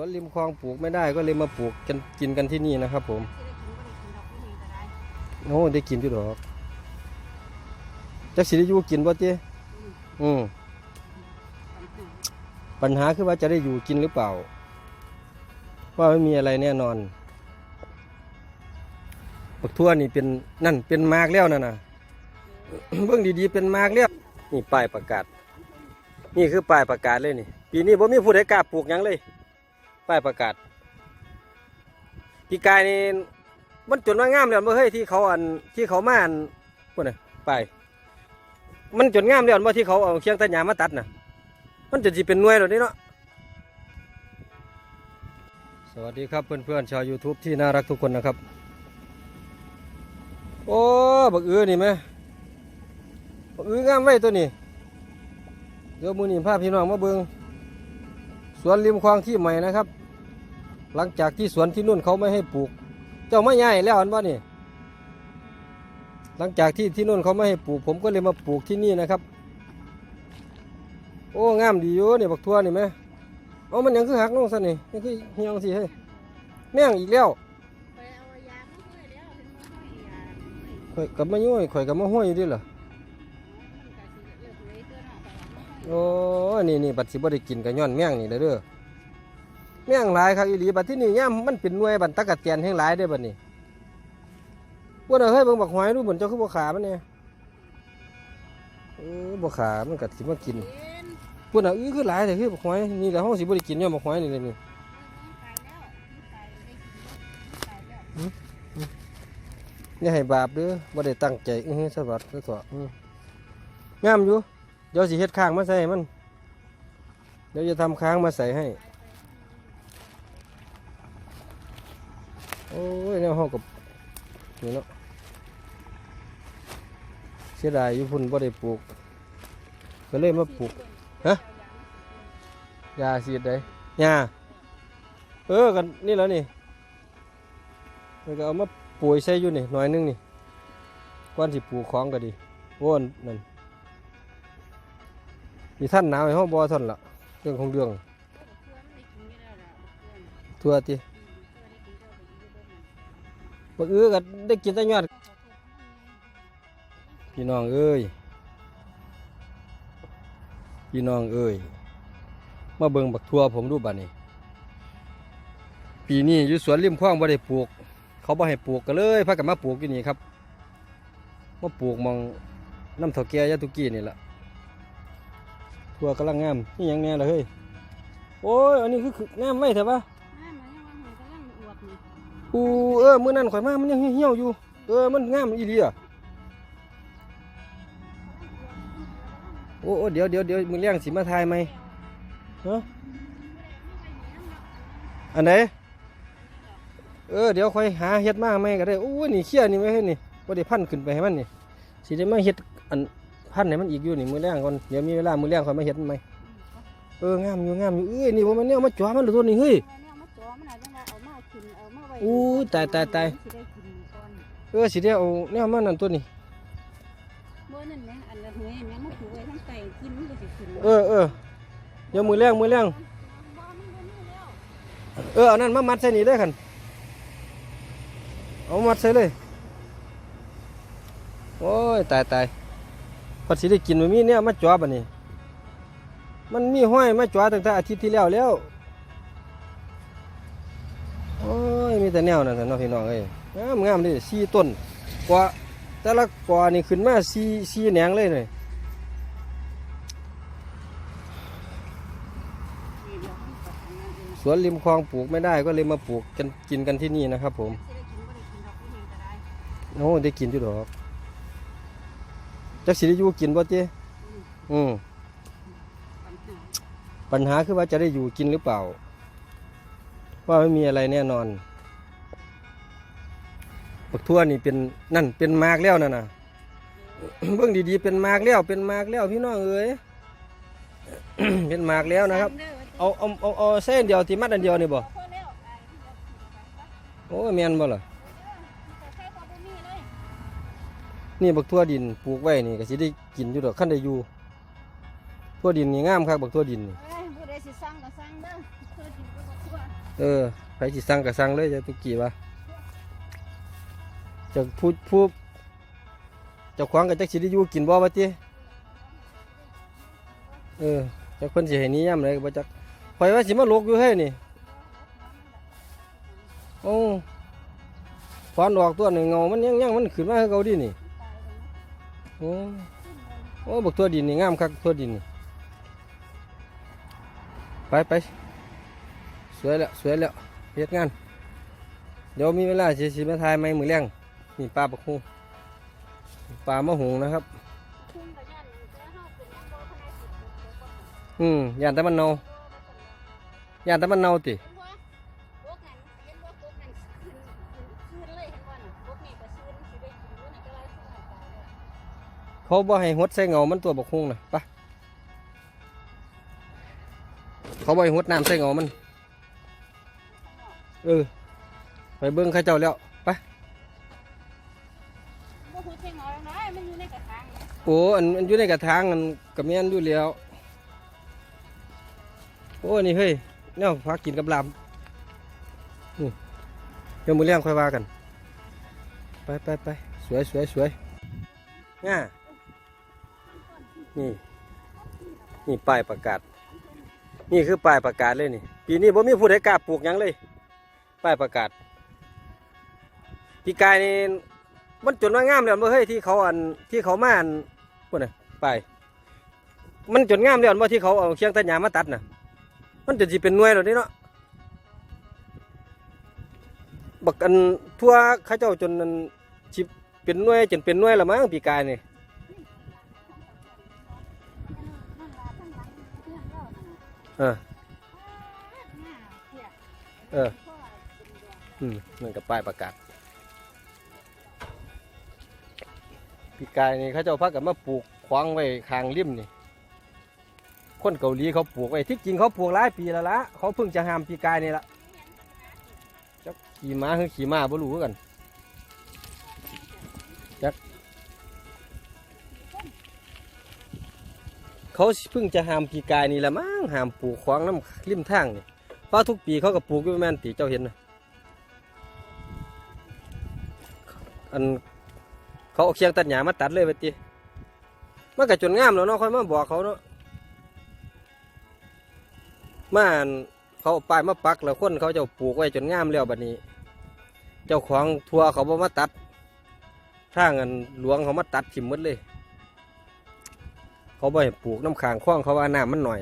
วนริมคลองปลูกไม่ได้ก็เลยมาปลูกกันกินกันที่นี่นะครับ ผมโอ้ได้กินอยู่ดอกจักสิได้อยู่กินบ่เจ้อืมปัญหาคือว่าจะได้อยู่กินหรือเปล่า ว่าไม่มีอะไรแน่นอนบักทั่วนี่เป็นนั่นเป็นมากแล้วนั่นน่ะเบิ่งดีๆเป็นมากแล้วนี่ป้ายประกาศ นี่คือป้ายประกาศเลยนี่ ปีนี้บ่มีผู้ใดกล้าปลูกหยังเลย ป้ายประกาศปีกายนี่มันจนว่างามแล้วบ่อเฮ้ยที่เขาอันที่เขามาอันพวกน่ะป้ายมันจนงามแล้วบ่ที่เขาเอาเคียงตัดหญ้ามาตัดน่ะ มันจะสิเป็นหน่วยแล้วนี่เนาะสวัสดีครับเพื่อนๆชาว YouTube ที่น่ารักทุกคนนะครับ โอ้บักเอือนี่ไหมบักเอืองามไว้ตัวนี้เดี๋ยวมือนี่พาพี่น้องมาเบิงสวนริมคลองที่ใหม่นะครับ หลังจากที่สวนที่นู่นเขาไม่ให้ปลูก เจ้าไม่ใหญ่แล้วอันว่านี่หลังจากที่ที่นู่นเขาไม่ให้ปลูก ผมก็เลยมาปลูกที่นี่นะครับ โอ้งามดีอยู่นี่ยบักทั่วนี่ไหมเอามันยังคือหักลงซะนี่ยังคือเหี่ยวสิเฮ้ยแม่งอีกแล้วไปเอายามาห้อยวเห็นมาห้อยยาข่อยกับมาย่อยข่อยกับมาห้อยดิล่ะมันก็สิเลิกเลยเนาะไปเอามาห้อโอ้นี่นี่บัดสิบ่ได้กินกับย้อนแม่งนี่เด้อเด้อ แม่งหลายครับอีหลีบัดที่นี่ย่ามมันเป็นหน่วยบันตะกะเตียนแห่งหลายเด้บัดนี้บ่ได้เฮ้ยเบิ่งบักหอยดูเหมือนเจ้าคือบขามันเนี่ยเออบ่ขามันก็สิมากินเห็นพุ่นน่ะอื้อคือหลายแต่คือบักหอยนี่แหละเฮาสิบ่ได้กินย้อนบักหอยนี่เลยนี่นตายแล้วมันตายได้กินตายแล้วอย่ให้บาปเด้อบ่ได้ตั้งใจอื้อสวัสดิ์ซะเถอะอื้องามอยู่เดี๋ยวสิเฮ็ดข้างมาใส่มันเดี๋ยวจะทำค้างมาใส่ให้ อ้ยแนวเฮากับนี่เนาะเสียดายอยู่พุ่นบ่ได้ปลูก ก็เลยมาปลูกฮะยาสีดได้ยาเออกันนี่แล้วนี่แล้วก็เอามาปุ๋ยใส่อยู่นี่หน่อยหนึงนี่ก่อนสิปลูกของก็ดีโว้นนั่นมีท่านหนาวให้ห้องบ่ท่านละเรื่องของเรื่องเพื่อนได้กินอยู่แล้วล่ะเพื่อนทั่ บักอื้อก็ได้กินแต่ยอดพี่น้องเอ้ยพี่น้องเอ้ยมาเบิ่งบักทั่วผมดูบัดนี้ ปีนี้อยู่สวนริมคลองบ่ได้ปลูก เขาบ่ให้ปลูกก็เลยพากันมาปลูกอยู่นี่ครับมาปลูกหมองน้ำเถาแก่ยาตุกี้นี่แหละทั่วกำลังงามนี่หยังแน่ละเฮ้ยโอ้ยอันนี้คือคืองามไว้เถอะปะน้ำมันยังว่าหอยกำลัง ออเมื้อนั้นข่อยมามันยังเหี่ยวอยู่ เออมันงามอีหลีอะโอ้เดี๋ยวเดี๋ยวเดี๋ยวมึงเลี้ยงสิมาทายไหมฮะอันไหนเออเดี๋ยวค่อยหาเฮ็ดมาไหมก็ได้โอ้ยนี่เขี้ยนี่ไม่ให้นี่บ่ได้พันขึ้นไปให้มันนี่สิได้มาเฮ็ดอันพันให้มันอีกอยู่นี่มื้อแรงก่อนเดี๋ยวมีเวลามื้อแรงค่อยมาเฮ็ดมันไหมเอองามอยู่งามอยู่เอ้ยนี่บ่แมันแนวมาจ่อมันหรือตัวนี้เฮ้ย อามาไว้อู้ตายตายตายสิได้กินก่อนเออสิได้เอาแนวมันนั่นตัวนี้บ่นั่นแหละอันละเฮ้ยแม่มาผูกไว้ทั้งไก่กินมันก็สิกินเออเออเดี๋ยวมือแรงมือแรงบ่มันบ่มีแล้วเออเอานั่นมามัดใส่นี่ได้คันเอามัดใส่เลยโอ้ยตายตายพอสิได้กินมันมีเนี่ยมาจ่อบัดนี้มันมีห้อยมาจ่อตั้งแต่อาทิตย์ที่แล้วแล้ว มีแต่แนวนั่นน่ะเนาะพี่น้องเอ้ยงามงามเลยสี่ต้นกว่าแต่ละกว่านี่ขึ้นมาสี่สี่แหนงเลยเลยนี่เดี๋ยสวนริมคลองปลูกไม่ได้ก็เลยมาปลูกกันกินกันที่นี่นะครับ ผมโอ้ได้กินอยู่ดอกจักสิได้อยู่กินบ่เจ้อืมปัญหาปัญหาคือว่าจะได้อยู่กินหรือเปล่า ว่าไม่มีอะไรแน่นอน บักทั่วนี่เป็นนั่นเป็นมากแล้วนั่นน่ะเบิ่งดีๆเป็นมากแล้วเป็นมากแล้วพี่น้องเอ้ยเป็นมากแล้วนะครับ เอาเอาเอาเอาเส้นเดียวที่มัดอันเดียวนี่บ่พอแล้วไอ้โอ้แม่นบ่ล่ะแต่ใช้พอบ่มีเลยนี่บักทั่วดินปลูกไว้นี่ก็สิได้กินอยู่ดอกคันได้อยู่ทั่วดินนี่งามครับบักทั่วดินนี่เอ้ยผู้ใดสิสั่งก็สั่งเด้อเพื่อกินก็บ่ทั่วเออไปสิสั่งก็สั่งเลยจะตุกี้วะ จะพูดพูดจะขวางกับจักสิได้อยู่กินบ่วะติเออจักเพิ่นสิให้นี้ย่ำเลยบ่จักข่อยว่าสิมาลกอยู่เฮ้ยนี่โอ้ฟันออกตัวหนึ่งเงา มันยังยังมันขึ้นมาคือเก่าดินี่โอ้โอ้บักตัวดินนี่งามคักตัวดินนี่ไปไปสวยแล้วสวยแล้วเฮ็ดงาน เดี๋ยวมีเวลาสิสิมาทายไม้มือเลี้ยง นี่ปลาปักฮูปลามะหงนะครับ อืมย่านแต่มันเนาย่านแต่มันเนาติเห็นบ่พวกนั้นอยู่นี่ก็ไล่ขึ้นมาตายแล้วเขาบ่ให้หดใส่เงา มันตัวบักฮุงนะไปะเขาบ่ให้หดน้ำใส่เงา มัน เออ ไปเบิ้งข้าเจ้าแล้ว โอ้อันอันอยู่ในกระถางอันกับเมียนอยู่แล้วโอ้นี่เฮ้ยเนี่ยพักกินกับลำนี่เดี๋ยวมือเลี้ยงค่อยว่ากัน ไปไปไปสวยสวยสวยง่านี่ นี่ป้ายประกาศ นี่คือป้ายประกาศเลยนี่ ปีนี้บ่มีผู้ใดกล้าปลูกยังเลย ป้ายประกาศปีกายนี่มันจนว่างามแล้วบ่เฮ้ยที่เขาอันที่เขามาอัน พวกน่ะป้ายมันจนงามแล้วบ่ที่เขาเอาเคียงตัดหญ้ามาตัดน่ะ มันจะสิเป็นหน่วยแล้วนี่เนาะบักอันทั่วข้าเจ้าจนอันสิเป็นหน่วยจนเป็นหน่วยละมั้งปีกายนี่เอนเรานั่นน่ะเออเอออืมนั่นกับป้ายประกาศ ปีกายนี่เขาเจ้าพักกันมาปลูกขวางไว้คางริมนี่ คนเกาหลีเขาปลูกไว้ที่จริงเขาปลูกหลายปีแล้วละเขาเพิ่งจะหามปีกายนี่ละจักขี่ม้าคือขี่ม้าบ่รู้กันจักเขาเพิ่งจะหามปีกายนี่ละมั้งหามปลูกขวางน้ำริมทางนี่เพราะทุกปีเขาก็ปลูกอยู่แม่นตีเจ้าเห็นนะอัน เขาเอาเคียงตัดหญ้ามาตัดเลยไปตีมันก็จนงามแล้วเนาะค่อยมาบอกเขาเนาะมาอันเขาเอาป้ายมาปักแล้วคนเขาจะปลูกไว้จนงามแล้วบัดนี้ เจ้าของทัวเขาบ่มาตัดทางอันหลวงเขามาตัดถิ่มหมดเลย เขาบ่ให้ปลูกน้ำขางคล้องเขาว่าน้ำมันหน่อย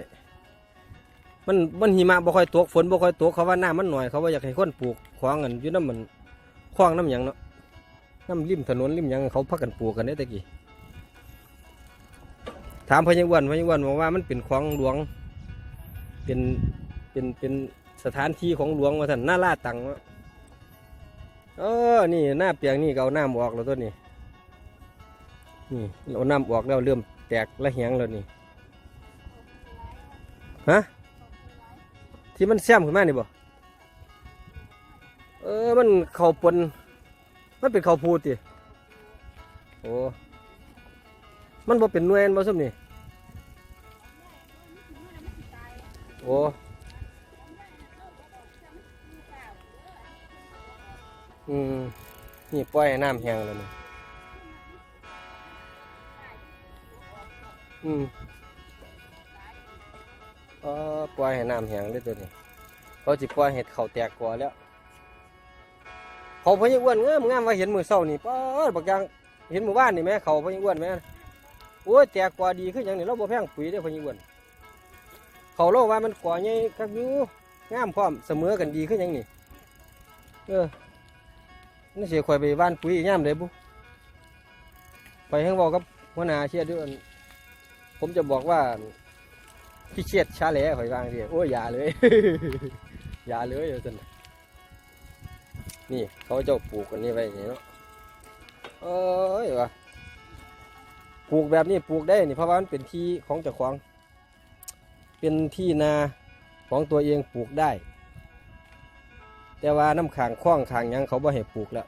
มันมันหิมะบ่ค่อยตกฝนบ่ค่อยตกเขาว่าน้ำมันหน่อยเขาว่าอยากให้คนปลูกขวางกันอยู่น้ำมันคล้องน้ำหยังเนาะ น้ำริมถนนริมยังเขาพักกันปลูกกันได้ตะกี้ถามพญาวันพญาวันบอกว่ามันเป็นของหลวง เป็นเป็นเป็นสถานที่ของหลวงมาท่านหน้าลาดตังวะเออนี่หน้าเปียงนี่เอาน้ำออกแล้วตัวนี้นี่เอาน้ำออกแล้วเริ่มแตกละเหียงแล้วนี่ฮะที่มันแซมขึ้นมานี่บ่เออมันเข่าปน มันเป็นข้าวพูดติโอ้มันบ่เป็นหน่วยอันบ่ซุมนี่โอ้อืมนี่ปล่อยให้น้ำแห้งแล้วนี่อืมเออปล่อยให้น้ำแห้งเลยตัวนี้เขาจิปล่อยเห็ดเขาแตกก่อนแล้ว เขาพญอ้วนงามงามว่าเห็นมือเศร้านี่ป้าบักยางเห็นหมู่บ้านนี่แหม่เขาพญอ้วนแหม่โอ้ยแตกกว่าดีขึ้นอย่างนี้เราบ่แพงปุ๋ยเด้อพญอ้วนเขาเล่าว่ามันก่อใหญ่คักอยู่งามพร้อมเสมอกันดีขึ้นอย่างนี้เออนี่เสียข่อยไปบ้านปุ๋ยย่ามเลยบุไปให้บอกกับหัวหน้าเชียดด้วยผมจะบอกว่าพี่เชียดชาแล่ข่อยวางเดียโอ้ยอย่าเลย อย่าเลยเดี๋ยวสัน นี่เขาเจ้าปลูกกันนี่ไว้นี้เนาะเอ้ยวะปลูกแบบนี้ปลูกได้นี่เพราะว่ามันเป็นที่ของเจ้าของ เป็นที่นาของตัวเองปลูกได้ แต่ว่าน้ำขางคล้องขางยังเขาบ่ให้ปลูกแล้ว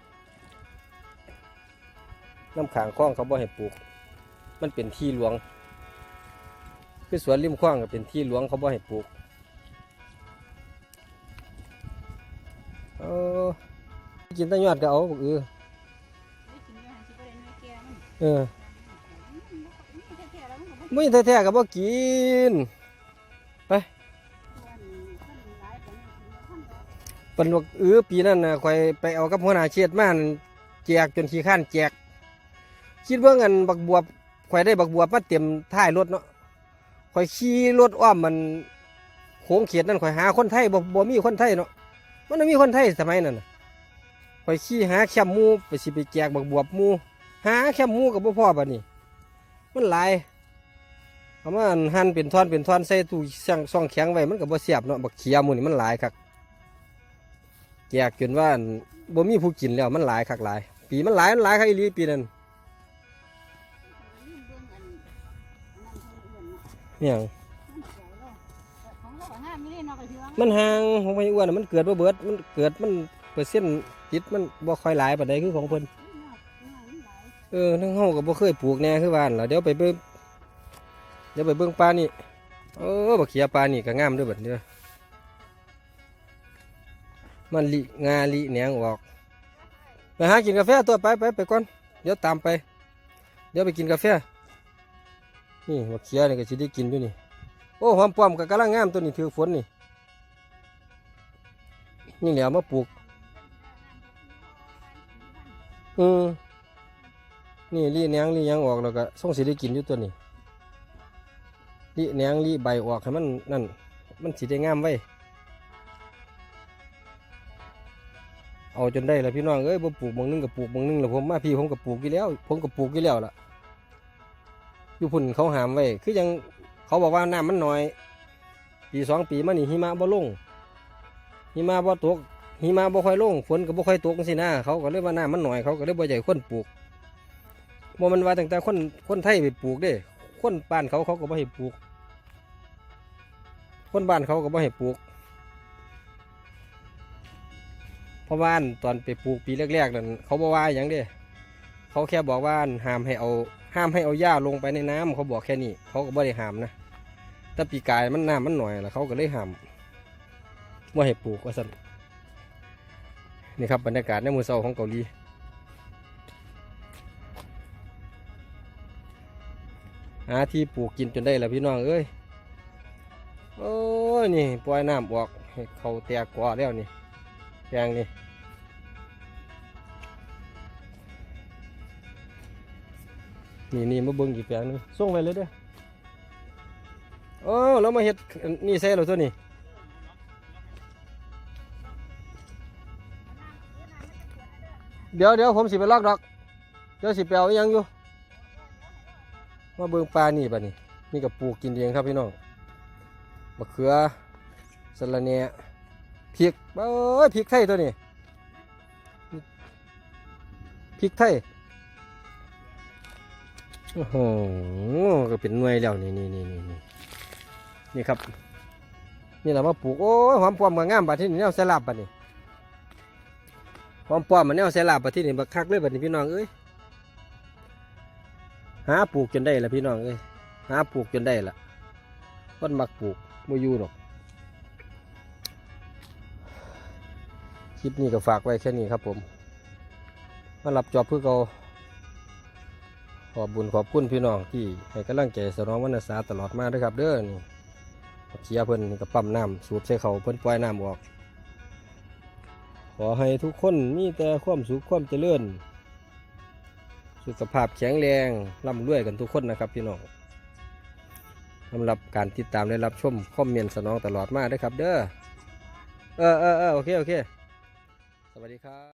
น้ำขางคล้องเขาบ่ให้ปลูก มันเป็นที่หลวง คือสวนริมคล้องก็เป็นที่หลวงเขาบ่ให้ปลูก กินแตะยอดก็เอาบักอือได้กินอยู่หันสิบ่ได้น้อเออมันแท้ๆกับ่ไม่แท้ๆก็บ่กินควรท่านว่าเอือปีนั้นนะข่อยไปเอากับหัวหน้าเชียดมานั่แจกจนขี้ข้านแจก คิดเบิ่งอันบักบวบข่อยได้บักบวบมาเต็มท้ายรถเนาะข่อยขี่รถอ้อมมันโค้งเขียดนั่นข่อยหาคนไทยบ่บ่มีคนไทยเนาะมันไม่มีคนไทยสมัยนั้นน่ะ ข่อยขี่หาแคมมูไปสิไปแจกบักบวบมูหาแคมมูกับบ่พอบัดนี้มันหลายเอามาหั่นเป็นท่อนเป็นท่อนใส่ตู้ช่างซ่องแข็งไว้มันก็บ่เสียบเนาะบักเขียมูนี่มันหลายคักแจกจนว่าบ่มีผู้กินแล้วมันหลายคักหลาย ปีมันหลายมันหลายคักอีหลีปีนั้นเนี่ยมันห่าะของมันห่างของไปอ้วนน่ะมันเกิดบ่เบิดมันเกิดมันเปอร์เซ็นต์ ติดมันบ่ค่อยหลายปานใดคือของเพิ่นเออทั้งเฮาก็บ่เคยปลูกแน่คือว่าหั่นล่ะเดี๋ยวไปเบิ่งเดี๋ยวไปเบิ่งปลานี่เออบักเขียปลานี่ก็งามเด้วยบัดนี้เด้อมันลิงาลิแหนงออกไปหากินกาแฟตัวไปไปไปก่อนเดี๋ยวตามไป เดี๋ยวไปกินกาแฟนี่บักเขียนี่ก็สิได้กินอยู่นี่โอ้หอมป้อมก็กำลังงามตัวนี้ถือฝนนี่นี่แหล้วมาปลูก อืมนี่รีแหนงรียังออกแล้วก็ส่งสิได้กินอยู่ตัวนี้รีแหนงรีใบออกให้มันนั่น มันสิได้งามไว้เอาจนได้แล้วพี่น้องเอ้ยบ่ปลูกบางนึงกับปลูกบางนึงแล้วผมมาพี่ผมกับปลูกกี่แล้ว ผมกับปลูกกี่แล้วล่ะอยู่พุ่นเขาหามไว้คือยังเขาบอกว่าน้ำมันน้อย ปีสองปีมานี่หิมะบ่ลงหิมะบ่ตก หิมะบ่ค่อยลงฝนก็บ่ค่อยตกจังซี่นะเขาก็เลยว่าน้ำมันหน้อยเขาก็เลยบ่ใหญ่คนปลูกบ่มันว่าตั้งแต่คนคนไทยไปปลูกเด้ คนบ้านเขาเขาก็บ่ให้ปลูก คนบ้านเขาก็บ่ให้ปลูกเพราะว่าอันตอนไปปลูกปีแรกๆนั่นเขาบ่ว่าหยังเด้เขาแค่บอกว่านห้ามให้เอาห้ามให้เอาหญ้าลงไปในน้ำเขาบอกแค่นี้ เขาก็บ่ได้ห้ามนะแต่ปีกายมันน้ำมันหน่อยแล้วเขาก็เลยห้ามว่าให้ปลูกว่าสั่น นี่ครับบรรยากาศในมือเช้าของเกาหลีหาที่ปลูกกินจนได้แล้วพี่น้องเอ้ยโอ้ยนี่ปล่อยน้ำออกให้เขาแตกกว่าแล้วนี่แปลงนี่นี่นี่มาเบิ่งอีกแปลงนึงส่งไปเลยเด้อโอ้เรามาเฮ็ดนนี่ใส่เราตัวนี้ เดี๋ยวเดี๋ยวผมสิไปลอกดอก เดี๋ยวสิไปเอาอิหยังอยู่ มาเบิ่งปลานี่บัดนี้นี่กับปลูกกินเองครับพี่น้องมะเขือสะระแหน่พริกเอ้ยพริกไทยตัวนี้พริกไทยโอ้โหก็เป็นหน่วยแล้วนี่นี่นี่นี่นี่นี่ครับนี่เรามาปลูกโอ้ยหอมปลอมกับงามบัดที่นี่แนวใส่ลาบบัดนี้ หอมปลอมมันแนวใส่ลาบบัดที่นี่บักคักเลยบัดนี้พี่น้องเอ้ยหาปลูกจนได้ละพี่น้องเอ้ยหาปลูกจนได้ละคนมักปลูกไม่อยู่หรอกคลิปนี้ก็ฝากไว้แค่นี้ครับผมมารับจอบเพื่อเขาขอบบุญขอบคุณพี่น้องที่ให้กำลังใจสนองวรรณศาสตร์ตลอดมาด้วยครับเด้อนี่เชียเพิ่นนี่ก็ปั๊มน้ำสูบใส่เขาเพิ่นปล่อยน้ำออก ขอให้ทุกคนมีแต่ความสุขความเจริญ สุขภาพแข็งแรงร่ำรวยกันทุกคนนะครับพี่น้องสำหรับการติดตามและรับชมคอมเมนต์สนองตลอดมาด้วยครับ เด้อเออเออเออโอเคโอเค สวัสดีครับ